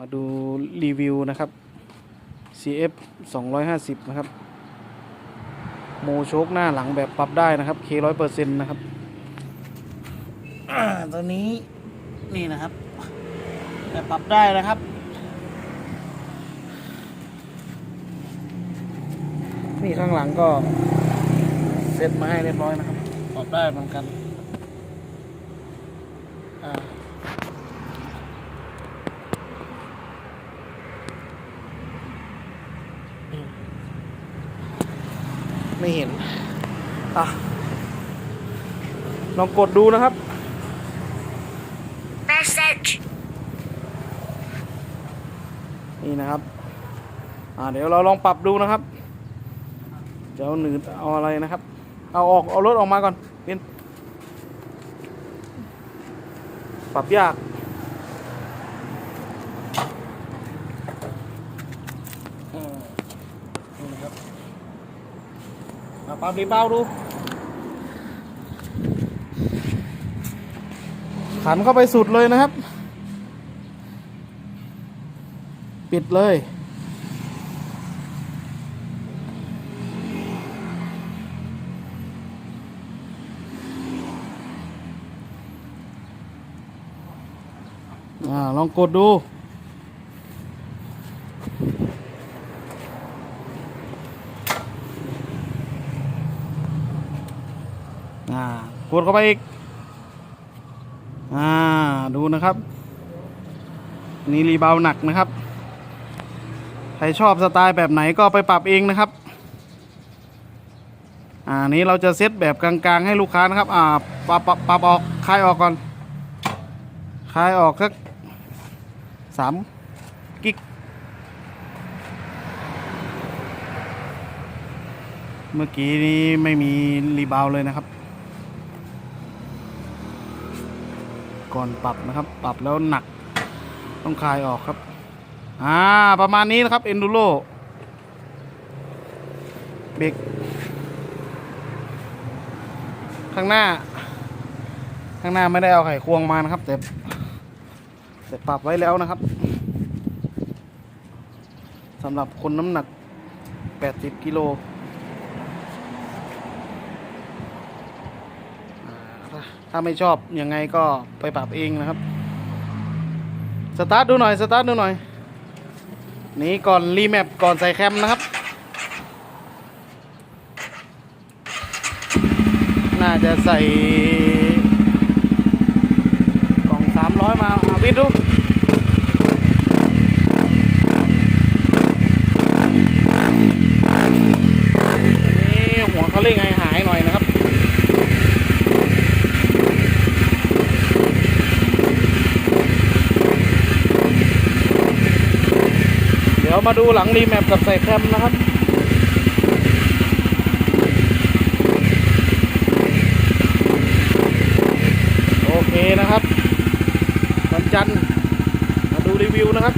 มาดูรีวิวนะครับ CF 250 นะครับ โมโชคหน้าหลังแบบปรับได้นะครับ K 100เปอร์เซ็นต์นะครับอตัวนี้นี่นะครับแบบปรับได้นะครับ นี่ข้างหลังก็เซ็ตมาให้เรียบร้อยนะครับ ปรับได้เหมือนกัน อ่า ไม่เห็นอะลองกดดูนะครับ Message. นี่นะครับ อ่าเดี๋ยวเราลองปรับดูนะครับ จะเอาหนืดเอาอะไรนะครับ เอาออกเอารถออกมาก่อนเป็นปรับยาก อืมนี่นะครับ มาปรับรีเบ้าดู ขันเข้าไปสุดเลยนะครับ ปิดเลยอ่าลองกดดู อ่ากดเข้าไปอีก อ่า ดูนะครับ นี่รีบาวหนักนะครับ ใครชอบสไตล์แบบไหนก็ไปปรับเองนะครับ อ่า นี้เราจะเซตแบบกลางๆ ให้ลูกค้านะครับ อ่า ปรับปรับออก คลายออกก่อน คลายออกสักสามกิกเมื่อกี้นี้ไม่มีรีบาวเลยนะครับ ก่อนปรับนะครับ ปรับแล้วหนัก ต้องคลายออกครับ อ่า ประมาณนี้นะครับ Enduro เบรกข้างหน้า ข้างหน้าไม่ได้เอาไขควงมานะครับ แต่แต่ปรับไว้แล้วนะครับสำหรับคนน้ำหนัก 80 กิโลอ่า ถ้าไม่ชอบยังไงก็ไปปรับเองนะครับ สตาร์ทดูหน่อย สตาร์ทดูหน่อย นี่ก่อนรีแมปก่อนใส่แคมนะครับ น่าจะใส่กล่องสามร้อยมาอาวิทดูนี่หัวเขาเร่งให้หายหน่อยนะครับ เดี๋ยว มาดูหลังรีแมปกับใส่แคมนะครับโอเคนะครับวันจันทร์มาดูรีวิวนะครับ